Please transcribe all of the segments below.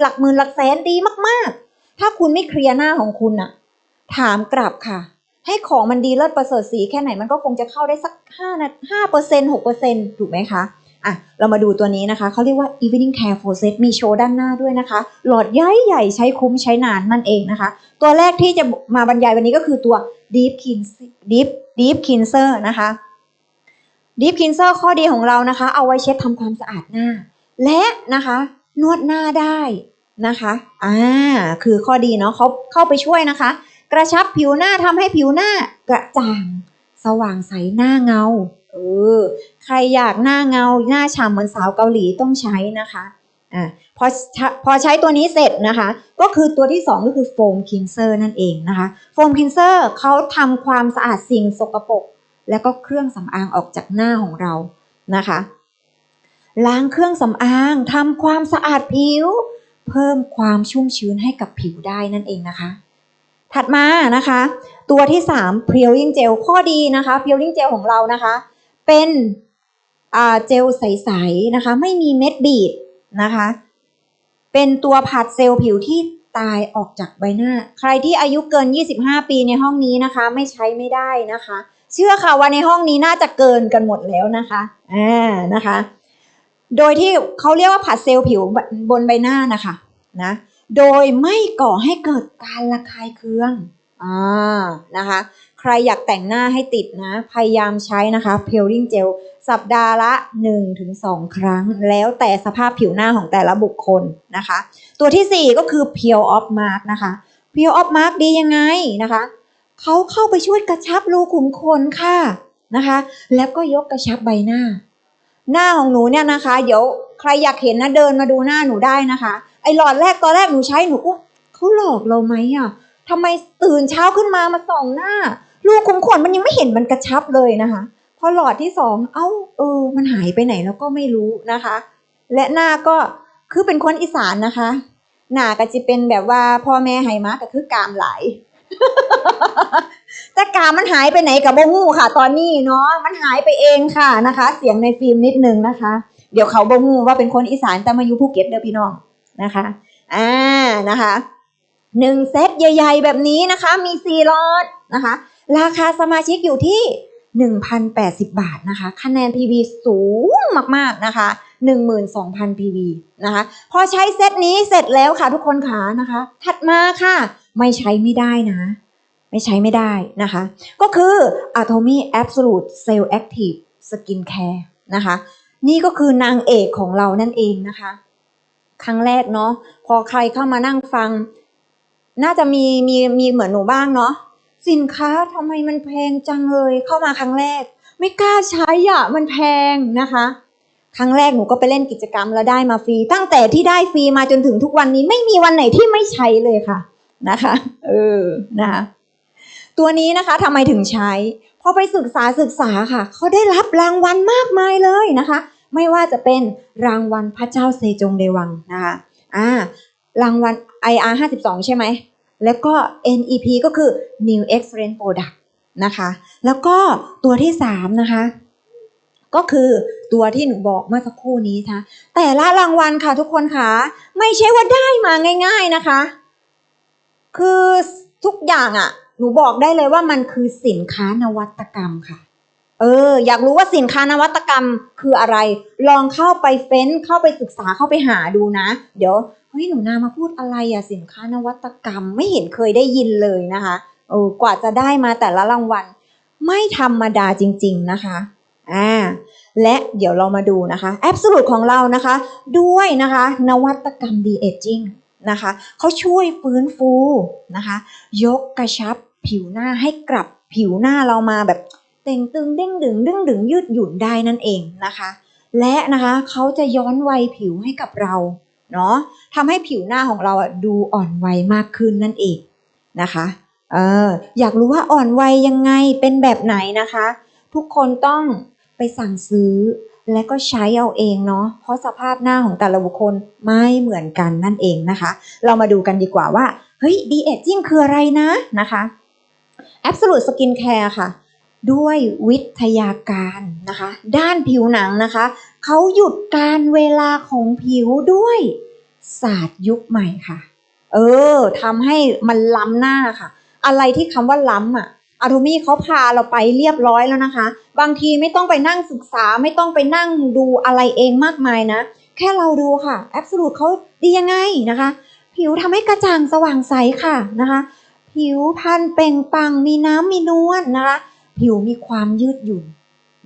หลักหมื่นหลักแสนดีมากๆ ถ้าคุณไม่เคลียร์หน้าของคุณอะถามกลับค่ะ ให้ของมันดีเลิศประเสริฐสีแค่ไหนมันก็คงจะเข้าได้สักห้านะห้าเปอร์เซ็นหกเปอร์เซ็นต์ถูกไหมคะอะเรามาดูตัวนี้นะคะเขาเรียกว่า evening care for set มีโชว์ด้านหน้าด้วยนะคะ หลอดใหญ่ใหญ่ใช้คุ้มใช้นานนั่นเองนะคะ ตัวแรกที่จะมาบรรยายวันนี้ก็คือตัว deep cleanser deep deep cleanser นะคะ deep cleanser ข้อดีของเรานะคะ เอาไว้เช็ดทำความสะอาดหน้า และนะคะ นวดหน้าได้นะคะ อ่า คือข้อดีเนาะเขาเข้าไปช่วยนะคะ กระชับผิวหน้าทำให้ผิวหน้ากระจ่าง สว่างใสหน้าเงา เออ ใครอยากหน้าเงา หน้าฉ่ำเหมือนสาวเกาหลีต้องใช้นะคะ อ่า พอใช้พอใช้ตัวนี้เสร็จนะคะ ก็คือตัวที่สองก็คือโฟมคินเซอร์นั่นเองนะคะ โฟมคินเซอร์เขาทำความสะอาดสิ่งสกปรก แล้วก็เครื่องสำอางออกจากหน้าของเรานะคะ ล้างเครื่องสำอางทำความสะอาดผิว เพิ่มความชุ่มชื้นให้กับผิวได้นั่นเองนะคะ ถัดมานะคะ ตัวที่3 p r e l i n g Gel ข้อดีนะคะ p r e l i n g Gel ของเรานะคะ เป็นอ่าเจลใสๆนะคะ ไม่มีเม็ดบีดนะคะ เป็นตัวผัดเซลล์ผิวที่ตายออกจากใบหน้า ใครที่อายุเกิน 25 ปีในห้องนี้นะคะ ไม่ใช้ไม่ได้นะคะ เชื่อค่ะว่าในห้องนี้น่าจะเกินกันหมดแล้วนะคะอ่านะคะ โดยที่เขาเรียกว่าผัดเซลล์ผิวบนใบหน้านะคะนะโดยไม่ก่อให้เกิดการระคายเคืองอ่านะคะ ใครอยากแต่งหน้าให้ติดนะ พยายามใช้นะคะ peeling gel สัปดาห์ละ 1-2 ครั้ง แล้วแต่สภาพผิวหน้าของแต่ละบุคคลนะคะ ตัวที่ 4 ก็คือ peel off mark นะคะ peel off mark ดียังไงนะคะเขาเข้าไปช่วยกระชับรูขุมขนค่ะนะคะ แล้วก็ยกกระชับใบหน้า หน้าของหนูเนี่ยนะคะ เดี๋ยวใครอยากเห็นนะเดินมาดูหน้าหนูได้นะคะ ไอหลอดแรกตอนแรกหนูใช้หนูอุ๊ยเขาหลอกเราไหมอะทำไมตื่นเช้าขึ้นมามาส่องหน้ารูขุมขนมันยังไม่เห็นมันกระชับเลยนะคะ พอหลอดที่สองเอ้าเออ มันหายไปไหนแล้วก็ไม่รู้นะคะ และหน้าก็คือเป็นคนอีสานนะคะ หน้าก็จะเป็นแบบว่าพ่อแม่ให้มาก็คือกามไหล แต่กามมันหายไปไหนกับโบงูค่ะ ตอนนี้เนาะมันหายไปเองค่ะนะคะ เสียงในฟิล์มนิดนึงนะคะ เดี๋ยวเขาโบงูว่าเป็นคนอีสานแต่มาอยู่ภูเก็ตเด้อพี่น้องนะคะอ่านะคะหนึ่งเซตใหญ่ ๆ แบบนี้นะคะ มีสี่ลอดนะคะ ราคาสมาชิกอยู่ที่1,080 บาทนะคะ คะแนน PV สูงมากๆนะคะ 12,000 PV นะคะ พอใช้เซตนี้เสร็จแล้วค่ะทุกคนขานะคะ ถัดมาค่ะ ไม่ใช้ไม่ได้นะ ไม่ใช้ไม่ได้นะคะ ก็คือ Atomy Absolute Cell Active Skin Care นะคะ นี่ก็คือนางเอกของเรานั่นเองนะคะ ครั้งแรกเนาะพอใครเข้ามานั่งฟัง น่าจะมีมีมีเหมือนหนูบ้างเนาะสินค้าทำไมมันแพงจังเลยเข้ามาครั้งแรก ไม่กล้าใช้อะมันแพงนะคะครั้งแรกหนูก็ไปเล่นกิจกรรมแล้วได้มาฟรี ตั้งแต่ที่ได้ฟรีมาจนถึงทุกวันนี้ไม่มีวันไหนที่ไม่ใช้เลยค่ะนะคะ เออนะคะ ตัวนี้นะคะทำไมถึงใช้พอไปศึกษาศึกษาค่ะ เขาได้รับรางวัลมากมายเลยนะคะ ไม่ว่าจะเป็นรางวัลพระเจ้าเซจงเดวังนะคะอ่ารางวัล IR 52 ใช่ไหม แล้วก็ NEP ก็คือ New Excellent Product นะคะ แล้วก็ตัวที่ 3 นะคะ ก็คือตัวที่หนูบอกเมื่อสักครู่นี้นะคะแต่ละรางวัลค่ะทุกคนค่ะไม่ใช่ว่าได้มาง่าย ๆนะคะ คือทุกอย่างอะ่ะ หนูบอกได้เลยว่ามันคือสินค้านวัตกรรมค่ะ เออ อยากรู้ว่าสินค้านวัตกรรมคืออะไร ลองเข้าไปเฟ้นเข้าไปศึกษาเข้าไปหาดูนะ เดี๋ยวเฮ้ยหนูนามาพูดอะไรอะสินค้านวัตกรรมไม่เห็นเคยได้ยินเลยนะคะเออกว่าจะได้มาแต่ละรางวัล ไม่ธรรมดาจริง ๆนะคะอ่าและเดี๋ยวเรามาดูนะคะแอบสูตของเรานะคะ ด้วยนะคะ นวัตกรรมดีเอจจิ้งนะคะเขาช่วยฟื้นฟูนะคะ ยกกระชับ ผิวหน้าให้กลับผิวหน้าเรามาแบบเต่งตึงเด้งดึงดึงดึงยืดหยุ่นได้นั่นเองนะคะ และนะคะเขาจะย้อนวัยผิวให้กับเราเนาะทำให้ผิวหน้าของเราดูอ่อนวัยมากขึ้นนั่นเองนะคะเอออยากรู้ว่าอ่อนวัยยังไงเป็นแบบไหนนะคะ ทุกคนต้องไปสั่งซื้อและก็ใช้เอาเองเนาะ เพราะสภาพหน้าของแต่ละบุคคลไม่เหมือนกันนั่นเองนะคะ เรามาดูกันดีกว่าว่า เฮ้ยดีเอจจิ้งคืออะไรนะนะคะ Absolute Skin Care ค่ะ ด้วยวิทยาการนะคะ ด้านผิวหนังนะคะ เขาหยุดการเวลาของผิวด้วยศาสตร์ยุคใหม่ค่ะ เออทำให้มันล้ำหน้าค่ะ อะไรที่คำว่าล้ำอะอาโทมี่เขาพาเราไปเรียบร้อยแล้วนะคะ บางทีไม่ต้องไปนั่งศึกษาไม่ต้องไปนั่งดูอะไรเองมากมายนะ แค่เราดูค่ะแอบสูตเขาดียังไงนะคะ ผิวทำให้กระจ่างสว่างใสค่ะนะคะ ผิวพรรณเป่งปังมีน้ำมีนวลนะคะผิวมีความยืดหยุ่น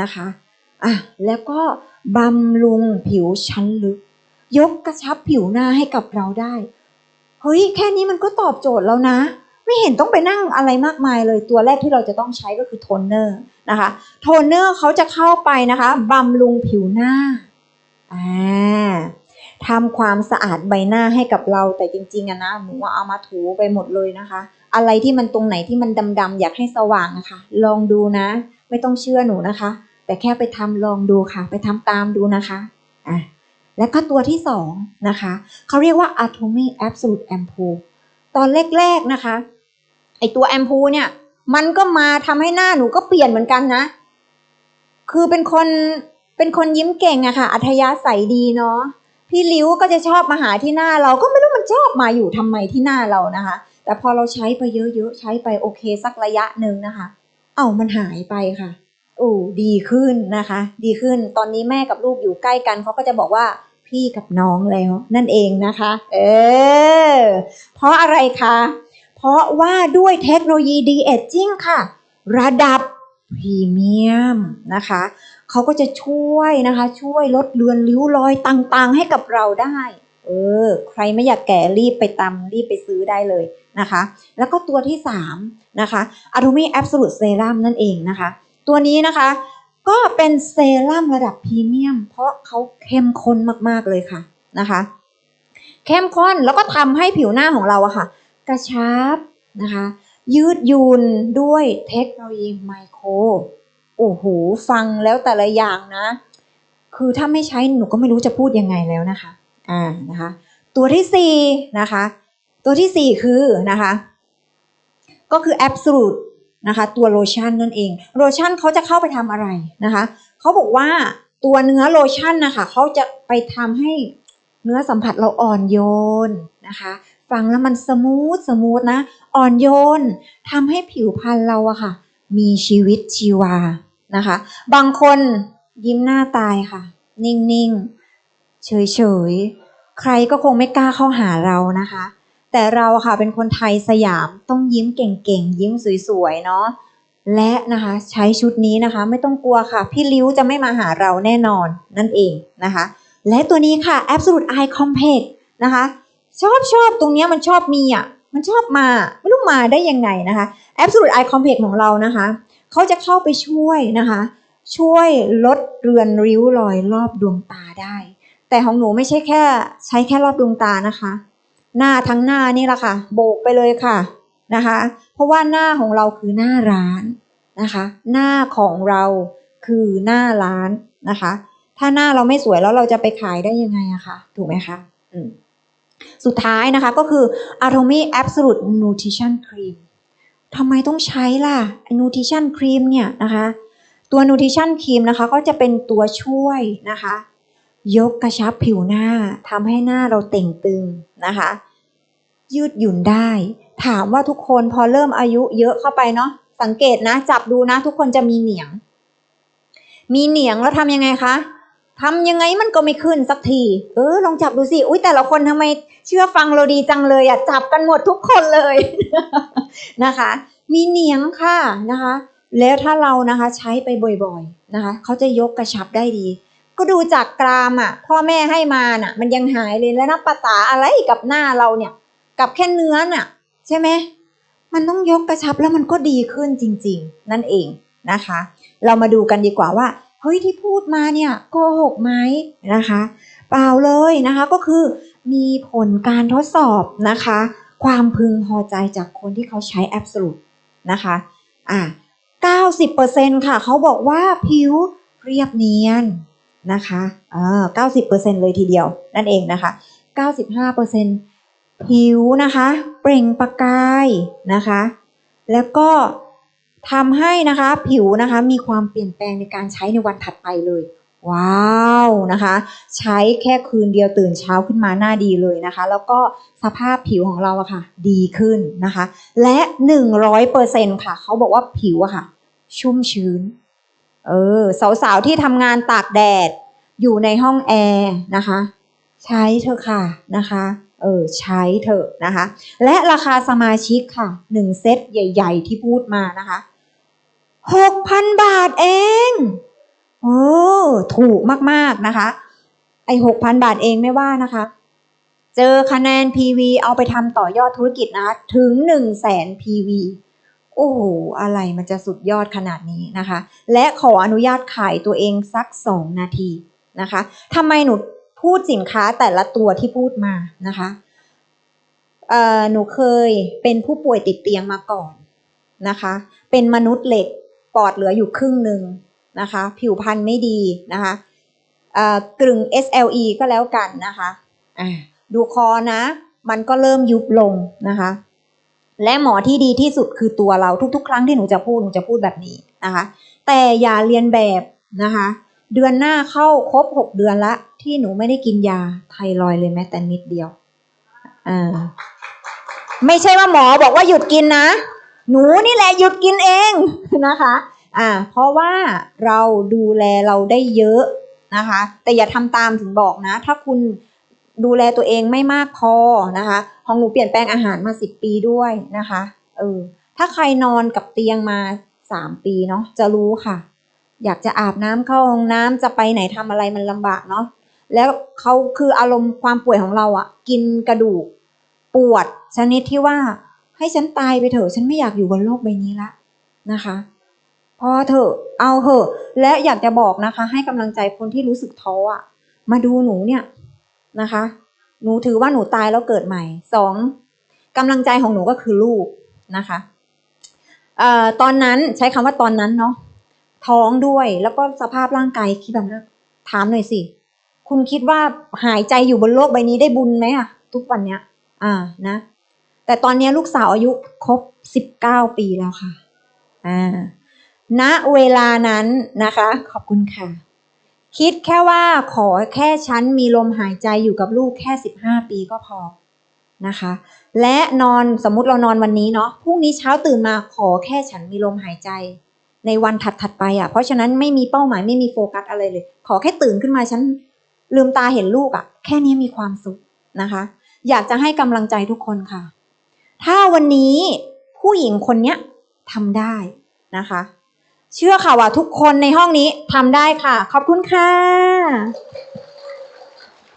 นะคะอะแล้วก็บำรุงผิวชั้นลึก ยกกระชับผิวหน้าให้กับเราได้เฮ้ยแค่นี้มันก็ตอบโจทย์แล้วนะ ไม่เห็นต้องไปนั่งอะไรมากมายเลยตัวแรกที่เราจะต้องใช้ก็คือโทนเนอร์นะคะโทนเนอร์เขาจะเข้าไปนะคะบำรุงผิวหน้าอ่าทำความสะอาดใบหน้าให้กับเราแต่จริงๆอะนะหนูว่าเอามาถูไปหมดเลยนะคะ อะไรที่มันตรงไหนที่มันดำๆอยากให้สว่างนะคะ ลองดูนะ ไม่ต้องเชื่อหนูนะคะ แต่แค่ไปทำลองดูค่ะ ไปทำตามดูนะคะอะแล้วก็ตัวที่สองนะคะเขาเรียกว่า Atomy Absolute Ampoule ตอนแรกๆนะคะไอตัวแอมพูเนี่ยมันก็มาทำให้หน้าหนูก็เปลี่ยนเหมือนกันนะ คือเป็นคนเป็นคนยิ้มเก่งอะค่ะ อัธยาศัยดีเนาะพี่ลิ้วก็จะชอบมาหาที่หน้าเราก็ไม่รู้มันชอบมาอยู่ทำไมที่หน้าเรานะคะ แต่พอเราใช้ไปเยอะๆ ใช้ไปโอเคสักระยะหนึ่งนะคะ เอ้ามันหายไปค่ะโอ้ดีขึ้นนะคะ ดีขึ้นตอนนี้แม่กับลูกอยู่ใกล้กันเขาก็จะบอกว่าพี่กับน้องแล้วนั่นเองนะคะ เออ เพราะอะไรคะ เพราะว่าด้วยเทคโนโลยีดีเอจจิ้งค่ะ ระดับพรีเมียมนะคะเขาก็จะช่วยนะคะ ช่วยลดเลือนริ้วรอยต่างๆ ให้กับเราได้ เออ ใครไม่อยากแก่รีบไปตำรีบไปซื้อได้เลยนะคะ แล้วก็ตัวที่3นะคะ Atomy Absolute Serum นั่นเองนะคะ ตัวนี้นะคะก็เป็นเซรั่มระดับพรีเมียม เพราะเขาเข้มข้นมากๆเลยค่ะนะคะ เข้มข้นแล้วก็ทำให้ผิวหน้าของเราอะค่ะ กระชับนะคะ ยืดยุนด้วยเทคโนโลยีไมโครโอ้โหฟังแล้วแต่ละอย่างนะ คือถ้าไม่ใช้หนูก็ไม่รู้จะพูดยังไงแล้วนะคะ อ่านะคะตัวที่สี่นะคะตัวที่สี่คือนะคะก็คือ Absolute นะคะตัวโลชั่นนั่นเองโลชั่นเขาจะเข้าไปทำอะไรนะคะเขาบอกว่าตัวเนื้อโลชั่นนะคะเขาจะไปทำให้เนื้อสัมผัสเราอ่อนโยนนะคะฟังแล้วมันสมูทสมูทนะอ่อนโยนทำให้ผิวพรรณเราอะค่ะ มีชีวิตชีวานะคะ บางคนยิ้มหน้าตายค่ะ นิ่งๆ เฉยๆ ใครก็คงไม่กล้าเข้าหาเรานะคะ แต่เราค่ะเป็นคนไทยสยามต้องยิ้มเก่งๆ ยิ้มสวยๆ เนาะ และนะคะใช้ชุดนี้นะคะ ไม่ต้องกลัวค่ะ พี่ลิ้วจะไม่มาหาเราแน่นอนนั่นเองนะคะ และตัวนี้ค่ะ Absolute Eye Compact นะคะ ชอบชอบตรงนี้มันชอบมีอะมันชอบมาไม่รู้มาได้ยังไงนะคะ Absolute Eye Compact ของเรานะคะเขาจะเข้าไปช่วยนะคะ ช่วยลดเรือนริ้วรอยรอบดวงตาได้ แต่ของหนูไม่ใช่แค่ ใช้แค่รอบดวงตานะคะ หน้าทั้งหน้านี่แหละค่ะ โบกไปเลยค่ะนะคะ เพราะว่าหน้าของเราคือหน้าร้านนะคะ หน้าของเราคือหน้าร้านนะคะ ถ้าหน้าเราไม่สวยแล้วเราจะไปขายได้ยังไงอะคะถูกไหมคะอืมสุดท้ายนะคะก็คือ Atomy Absolute Nutrition Cream ทำไมต้องใช้ล่ะไอ้ Nutrition Cream เนี่ยนะคะ ตัว Nutrition Cream นะคะ ก็จะเป็นตัวช่วยนะคะ ยกกระชับผิวหน้าทำให้หน้าเราเต่งตึงนะคะ ยืดหยุ่นได้ ถามว่าทุกคนพอเริ่มอายุเยอะเข้าไปเนาะสังเกตนะ จับดูนะ ทุกคนจะมีเหนียง มีเหนียงแล้วทำยังไงคะทำยังไงมันก็ไม่ขึ้นสักที เออลองจับดูสิ อุ้ยแต่ละคนทำไมเชื่อฟังเราดีจังเลยอะจับกันหมดทุกคนเลยนะคะ มีเหนียงค่ะนะคะ แล้วถ้าเรานะคะใช้ไปบ่อยๆนะคะ เขาจะยกกระชับได้ดี ก็ดูจากกรามอะ พ่อแม่ให้มาน่ะ มันยังหายเลยแล้วนับภาษาอะไรกับหน้าเราเนี่ย กับแค่เนื้อน่ะ ใช่ไหมมันต้องยกกระชับแล้วมันก็ดีขึ้นจริง ๆ นั่นเองนะคะ เรามาดูกันดีกว่าว่าเฮ้ยที่พูดมาเนี่ยโกหกไหมนะคะ เปล่าเลยนะคะก็คือมีผลการทดสอบนะคะ ความพึงพอใจจากคนที่เขาใช้ Absolute นะคะอะ90%ค่ะ เขาบอกว่าผิวเรียบเนียน นะคะอ่า90%เลยทีเดียวนั่นเองนะคะ 95%ผิวนะคะ เปล่งประกายนะคะ แล้วก็ทำให้นะคะผิวนะคะมีความเปลี่ยนแปลงในการใช้ในวันถัดไปเลย ว้าวนะคะ ใช้แค่คืนเดียวตื่นเช้าขึ้นมาหน้าดีเลยนะคะ แล้วก็สภาพผิวของเราอะค่ะ ดีขึ้นนะคะ และหนึ่งร้อยเปอร์เซ็นค่ะ เขาบอกว่าผิวอะค่ะ ชุ่มชื้น เออสาวๆที่ทำงานตากแดด อยู่ในห้องแอร์นะคะ ใช้เถอะค่ะนะคะเออใช้เถอะนะคะ และราคาสมาชิกค่ะหนึ่งเซตใหญ่ๆที่พูดมานะคะหกพันบาทเองโอ้ถูกมากๆนะคะ ไอหกพันบาทเองไม่ว่านะคะ เจอคะแนน PV เอาไปทำต่อยอดธุรกิจนะคะถึง1 0 0 0 0แสน PV โอ้โห อะไรมันจะสุดยอดขนาดนี้นะคะ และขออนุญาตขายตัวเองสัก 2 นาทีนะคะทำไมหนูพูดสินค้าแต่ละตัวที่พูดมานะคะเอ่อหนูเคยเป็นผู้ป่วยติดเตียงมาก่อนนะคะ เป็นมนุษย์เหล็กปอดเหลืออยู่ครึ่งหนึ่งนะคะ ผิวพรรณไม่ดีนะคะเอ่อกลึง SLE ก็แล้วกันนะคะอ่าดูคอนะ มันก็เริ่มยุบลงนะคะ และหมอที่ดีที่สุดคือตัวเราทุกๆ ครั้งที่หนูจะพูดหนูจะพูดแบบนี้นะคะ แต่อย่าเรียนแบบนะคะ เดือนหน้าเข้าครบหกเดือนละ ที่หนูไม่ได้กินยาไทรอยเลยแม้แต่นิดเดียวอ่าไม่ใช่ว่าหมอบอกว่าหยุดกินนะ หนูนี่แหละหยุดกินเองนะคะอ่าเพราะว่าเราดูแลเราได้เยอะนะคะ แต่อย่าทำตามถึงบอกนะ ถ้าคุณ ดูแลตัวเองไม่มากพอนะคะของหนูเปลี่ยนแปลงอาหารมาสิบปีด้วยนะคะเออถ้าใครนอนกับเตียงมาสามปีเนาะจะรู้ค่ะ อยากจะอาบน้ำเข้าห้องน้ำจะไปไหนทำอะไรมันลำบากเนาะแล้วเขาคืออารมณ์ความป่วยของเราอะกินกระดูกปวดชนิดที่ว่าให้ฉันตายไปเถอะฉันไม่อยากอยู่บนโลกใบนี้ละนะคะพอเถอะเอาเถอะและอยากจะบอกนะคะ ให้กำลังใจคนที่รู้สึกท้ออะมาดูหนูเนี่ย นะคะ หนูถือว่าหนูตายแล้วเกิดใหม่สองกำลังใจของหนูก็คือลูกนะคะเอ่อตอนนั้นใช้คำว่าตอนนั้นเนาะท้องด้วยแล้วก็สภาพร่างกายคิดแบบนั้นถามหน่อยสิ คุณคิดว่าหายใจอยู่บนโลกใบนี้ได้บุญไหมอะทุกวันเนี้ย อ่านะ แต่ตอนนี้ลูกสาวอายุครบสิบเก้าปีแล้วค่ะ อ่าณเวลานั้นนะคะ ขอบคุณค่ะ คิดแค่ว่าขอแค่ฉันมีลมหายใจอยู่กับลูกแค่สิบห้าปีก็พอนะคะ และนอนสมมุติเรานอนวันนี้เนาะพรุ่งนี้เช้าตื่นมาขอแค่ฉันมีลมหายใจ ในวันถัดๆไปอะ เพราะฉะนั้นไม่มีเป้าหมายไม่มีโฟกัสอะไรเลย ขอแค่ตื่นขึ้นมาฉันลืมตาเห็นลูกอะ แค่นี้มีความสุขนะคะ อยากจะให้กำลังใจทุกคนค่ะ ถ้าวันนี้ผู้หญิงคนเนี้ยทำได้นะคะ เชื่อค่ะว่าทุกคนในห้องนี้ทำได้ค่ะ ขอบคุณค่ะ